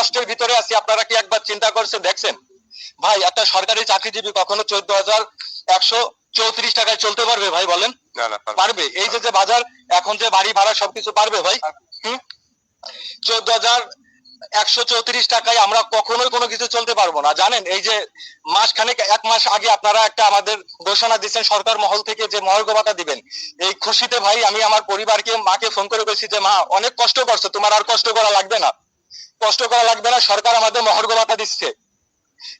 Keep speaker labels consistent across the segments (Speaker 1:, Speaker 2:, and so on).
Speaker 1: কষ্টের ভিতরে আছি। আপনারা কি একবার চিন্তা করছেন? দেখছেন? ভাই একটা সরকারি চাকরিজীবী কখনো চোদ্দ হাজার একশো চৌত্রিশ টাকায় চলতে পারবে ভাই বলেন?
Speaker 2: পারবে।
Speaker 1: এই যে যে বাজার এখন যে বাড়ি ভাড়া সবকিছু পারবে ভাই? চোদ্দ হাজার একশো চৌত্রিশ টাকায় আমরা কখনোই কোনো কিছু চলতে পারব না। জানেন এই যে মাস খানেক এক মাস আগে আপনারা একটা আমাদের ঘোষণা দিচ্ছেন সরকার মহল থেকে যে মহার্ঘ ভাতা দিবেন। এই খুশিতে ভাই আমি আমার পরিবারকে মাকে ফোন করে বলছি যে মা অনেক কষ্ট করছ তোমার আর কষ্ট করা লাগবে না। কষ্ট করা লাগবে না, সরকার আমাদের মহর্গ ভাতা দিচ্ছে।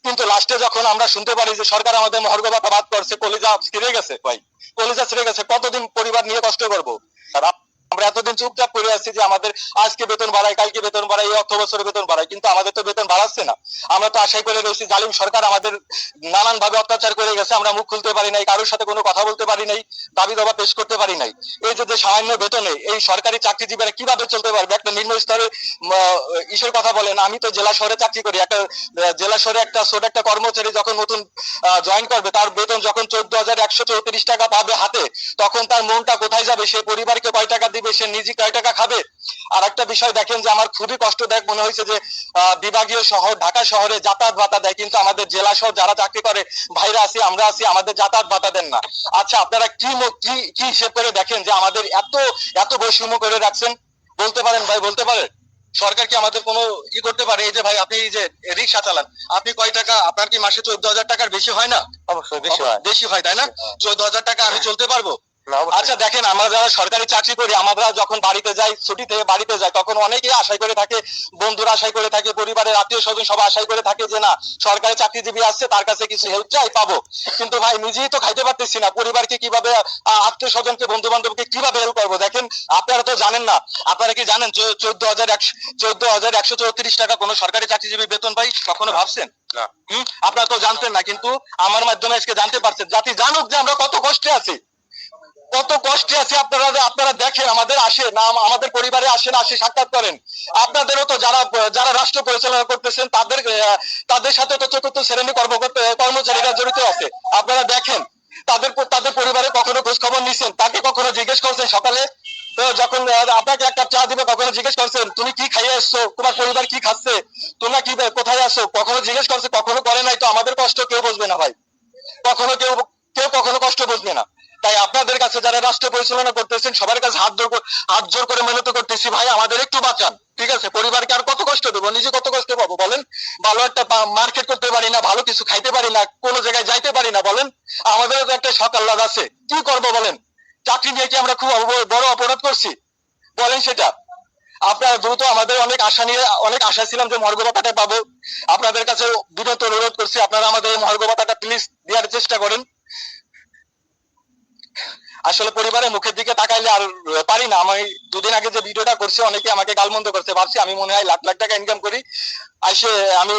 Speaker 1: কিন্তু লাস্টে যখন আমরা শুনতে পারি যে সরকার আমাদের মহর্গ ভাতা বাদ করছে কলিজা ছিঁড়ে গেছে, ভাই। কলিজা ছিঁড়ে গেছে, কতদিন পরিবার নিয়ে কষ্ট করব? আমরা এতদিন চুপচাপ করে আসছি যে আমাদের আজকে বেতন বাড়ায়, কালকে বেতন বাড়ায়, এই অর্থ বছরে বেতন বাড়ায়, কিন্তু আমাদের তো বেতন বাড়াচ্ছে না। আমরা তো আশাই করে রয়েছি, জালিম সরকার আমাদের নানান ভাবে অত্যাচার করে গেছে, আমরা মুখ খুলতে পারি নাই, কারোর সাথে কোনো কথা বলতে পারি নাই, দাবি দাবা পেশ করতে পারি নাই। এই যে সামান্য বেতনে এই সরকারি চাকরিজীবীরা কীভাবে চলতে পারবে? একটা নিম্ন স্তরে ইসের কথা বলেন, আমি তো জেলা শহরে চাকরি করি, একটা, জেলা শহরে একটা, ছোট একটা কর্মচারী যখন নতুন জয়েন করবে, তার বেতন যখন চোদ্দ হাজার একশো চৌত্রিশ টাকা পাবে হাতে, তখন তার মনটা কোথায় যাবে? সে পরিবারকে কয় টাকা দিবে? সে নিজে কয় টাকা খাবে? আর একটা বিষয় দেখেন যে আমার খুবই কষ্টদায়ক মনে হয়েছে যে বিভাগীয় শহর ঢাকা শহরে যাতায়াত ভাতা দেয় কিন্তু আমাদের জেলা শহর যারা চাকরি করে ভাইরা আছি আমরা আছি আমাদের যাতায়াত ভাতা দেন না। আচ্ছা আপনারা কি কি কি হিসেব করে দেখেন যে আমাদের এত এত বৈষম্য করে রাখছেন? বলতে পারেন ভাই বলতে পারেন? সরকার কি আমাদের কোনো ই করতে পারে? এই যে ভাই আপনি এই যে রিক্সা চালান আপনি কয় টাকা আপনার কি মাসে চোদ্দ হাজার টাকার বেশি হয় না?
Speaker 2: অবশ্যই বেশি হয়।
Speaker 1: বেশি হয় তাই না? চোদ্দ হাজার টাকা আমি চলতে পারব? আচ্ছা দেখেন আমরা যারা সরকারি চাকরি করি আমরা যখন বাড়িতে যাই ছুটি থেকে বাড়িতে যাই তখন অনেকেই আশাই করে থাকে বন্ধুরা আশাই করে থাকে পরিবারের আত্মীয় স্বজন সবাই আশাই করে থাকে যে না সরকারি চাকরিজীবী আসছে তার কাছে কিছু হেল্প চাই পাবো। কিন্তু ভাই নিজেই তো খাইতে পারতেছি না পরিবারকে কীভাবে আত্মীয় স্বজনকে বন্ধু বান্ধবকে কীভাবে হেল্প করব? দেখেন আপনারা তো জানেন না আপনারা কি জানেন চোদ্দ হাজার একশো চোদ্দ হাজার একশো চৌত্রিশ টাকা কোনো সরকারি চাকরিজীবী বেতন পাই কখনো ভাবছেন? আপনারা তো জানতেন না কিন্তু আমার মাধ্যমে আজকে জানতে পারছেন। জাতি জানুক যে আমরা কত কষ্টে আছি। কত কষ্টে আছি আপনারা আপনারা দেখেন, আমাদের আসে, না, আমাদের পরিবারে আসেন আসে সাক্ষাৎ করেন। আপনাদেরও তো যারা যারা রাষ্ট্র পরিচালনা করতেছেন, তাদের তাদের সাথে তো চতুর্থ শ্রেণি কর্মকর্তা কর্মচারীরা জড়িত আছে। আপনারা দেখেন, তাদের তাদের পরিবারে কখনো খোঁজ খবর নিছেন? তাকে কখনো জিজ্ঞেস করছেন সকালে? যখন আপনাকে একটা চা দিবে, কখনো জিজ্ঞেস করছেন, তুমি কি খাইয়ে এসছো? তোমার পরিবার কি খাচ্ছে? তোমরা কি, কোথায় আসো কখনো জিজ্ঞেস করছে, কখনো করে নাই, তো আমাদের কষ্ট কেউ বুঝবে না ভাই। কখনো কেউ কেউ কখনো কষ্ট বুঝবে না। তাই আপনাদের কাছে যারা রাষ্ট্র পরিচালনা করতেছেন, সবার কাছে হাত জোর হাত জোর করে মেহনত করতেছি। ভাই, আমাদের একটু বাঁচান, ঠিক আছে? পরিবারকে আর কত কষ্ট দেবো? নিজে কত কষ্ট পাবো, বলেন? ভালো একটা মার্কেট করতে পারি না, ভালো কিছু খাইতে পারি না, কোনো জায়গায় যাইতে পারি না, বলেন? আমাদেরও তো একটা সকাল লাভ আছে। কি করব, বলেন? চাকরি নিয়ে কি আমরা খুব বড় অপরাধ করছি? বলেন সেটা। আপনারা দ্রুত আমাদের অনেক আশা নিয়ে অনেক আশা ছিলাম যে মর্গ পাবো। আপনাদের কাছে বিনত অনুরোধ করছি, আপনারা আমাদের মর্গ ভাতাটা প্লিজ দেওয়ার চেষ্টা করেন। আসলে পরিবারের মুখের দিকে তাকাইলে আর পারি না। আমি দুদিন আগে যে ভিডিওটা করছি, অনেকে আমাকে গালমন্দ করছে, ভাবছি আমি মনে হয় লাখ লাখ টাকা ইনকাম করি। আসে আমি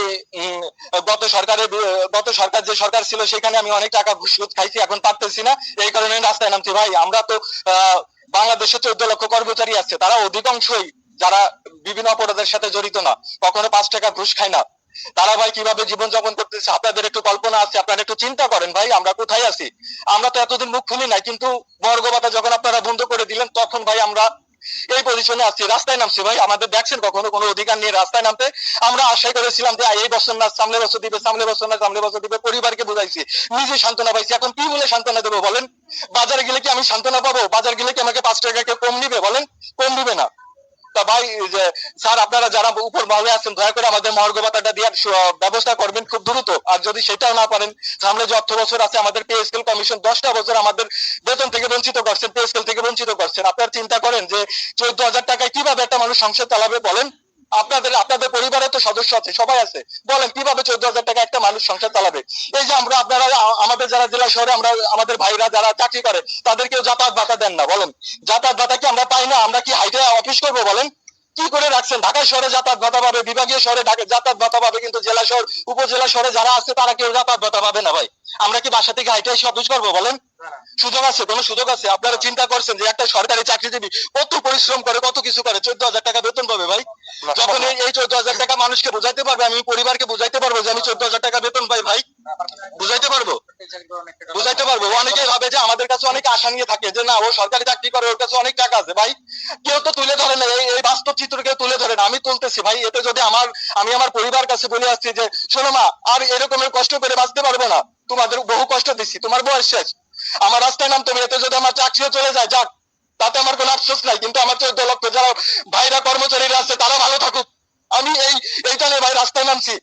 Speaker 1: গত সরকারের গত সরকার যে সরকার ছিল, সেখানে আমি অনেক টাকা ঘুষ খাইছি, এখন পারতেছি না। এই কারণে রাস্তায় নামছি। ভাই, আমরা তো বাংলাদেশে চোদ্দ লক্ষ কর্মচারী আছে। তারা অধিকাংশই যারা বিভিন্ন অপরাধের সাথে জড়িত না, কখনো পাঁচ টাকা ঘুষ খায় না। তারা ভাই কীভাবে জীবন যাপন করতেছে, আপনাদের একটু কল্পনা আছে, আপনারা একটু চিন্তা করেন ভাই, আমরা কোথায় আছি? আমরা তো এতদিন মুখ খুলি নাই, কিন্তু বর্গবাতা যখন আপনারা বন্ধ করে দিলেন, তখন ভাই আমরা এই পজিশনে আছি। রাস্তায় নামছি ভাই, আমাদের দেখছেন কখনো কোনো অধিকার নিয়ে রাস্তায় নামতে। আমরা আশাই করেছিলাম যে এই বছর না, সামনে বছর দিবে, সামনে বছর না, সামনে বছর দিবে। পরিবারকে বুঝাইছি, নিজে সান্ত্বনা পাইছি। এখন কি বলে সান্ত্বনা দেবো বলেন? বাজারে গেলে কি আমি সান্ত্বনা পাবো? বাজার গেলে কি আমাকে পাঁচ টাকা কম নিবে বলেন? কম দিবে না। তা ভাই স্যার, আপনারা যারা উপর মহলে আছেন, দয়া করে আমাদের মহার্ঘ দেওয়ার ব্যবস্থা করবেন খুব দ্রুত। আর যদি সেটাও না পারেন, সামনে যে অর্থ বছর আছে, আমাদের পে স্কেল কমিশন দশটা বছর আমাদের বেতন থেকে বঞ্চিত করছেন পে স্কেল থেকে বঞ্চিত করছেন। আপনারা চিন্তা করেন যে চোদ্দ হাজার টাকায় কীভাবে একটা মানুষ সংসার চালাবে, বলেন? আপনাদের আপনাদের পরিবারে তো সদস্য আছে, সবাই আছে। বলেন, কীভাবে চোদ্দ হাজার টাকা একটা মানুষ সংসার চালাবে? এই যে আমরা আপনারা, আমাদের যারা জেলা শহরে আমরা, আমাদের ভাইরা যারা চাকরি করে, তাদেরকেও যাতায়াত ভাতা দেন না, বলেন। যাতায়াত ভাতা কি আমরা পাই না? আমরা কি হাইটে অফিস করব, বলেন? কি করে রাখছেন? ঢাকা শহরে যাতায়াত ভাতা পাবে, বিভাগীয় শহরে যাতায়াত ভাতা পাবে, কিন্তু জেলা শহর উপজেলা শহরে যারা আছে, তারা কেউ যাতায়াত ভাতা পাবে না ভাই। আমরা কি বাসা থেকে হাইটে এসে অফিস করব বলেন? সুযোগ আছে, কোনো সুযোগ আছে? আপনারা চিন্তা করছেন যে একটা সরকারি চাকরিজীবী কত পরিশ্রম করে, কত কিছু করে চোদ্দ হাজার টাকা বেতন পাবে ভাই? যখন এই- এই চোদ্দ হাজার টাকা মানুষকে বুঝাইতে পারবে, আমি পরিবারকে বুঝাইতে পারব যে আমি চোদ্দ হাজার টাকা বেতন পাই ভাই। বুঝাইতে পারব? বুঝাইতে পারব। অনেকেই ভাবে যে আমাদের কাছে অনেক আশা নিয়ে থাকে যে না, ও সরকারি চাকরি করে, ওর কাছে অনেক টাকা আছে। ভাই, কেউ তো তুলে ধরে না। এই বাস্তব চিত্র কেউ তুলে ধরে না। আমি তুলতেছি। ভাই, এতে যদি আমার, আমি আমার পরিবার কাছে বলে আসছি যে, শোনো মা, আর এরকমের কষ্ট করে বাঁচতে পারব না। তোমাদের বহু কষ্ট দিচ্ছি। তোমার বয়স শেষ। আমার রাস্তায় নাম তুমি এতে যদি আমার চাকরিও চলে যায়, যাক। তাতে আমার কোনো আফসোস নাই। কিন্তু আমার চোদ্দ লক্ষ যারা ভাইরা কর্মচারীরা আছে, তারা ভালো থাকুক। আমি এই, এইটা নিয়ে ভাই রাস্তায় নামছি।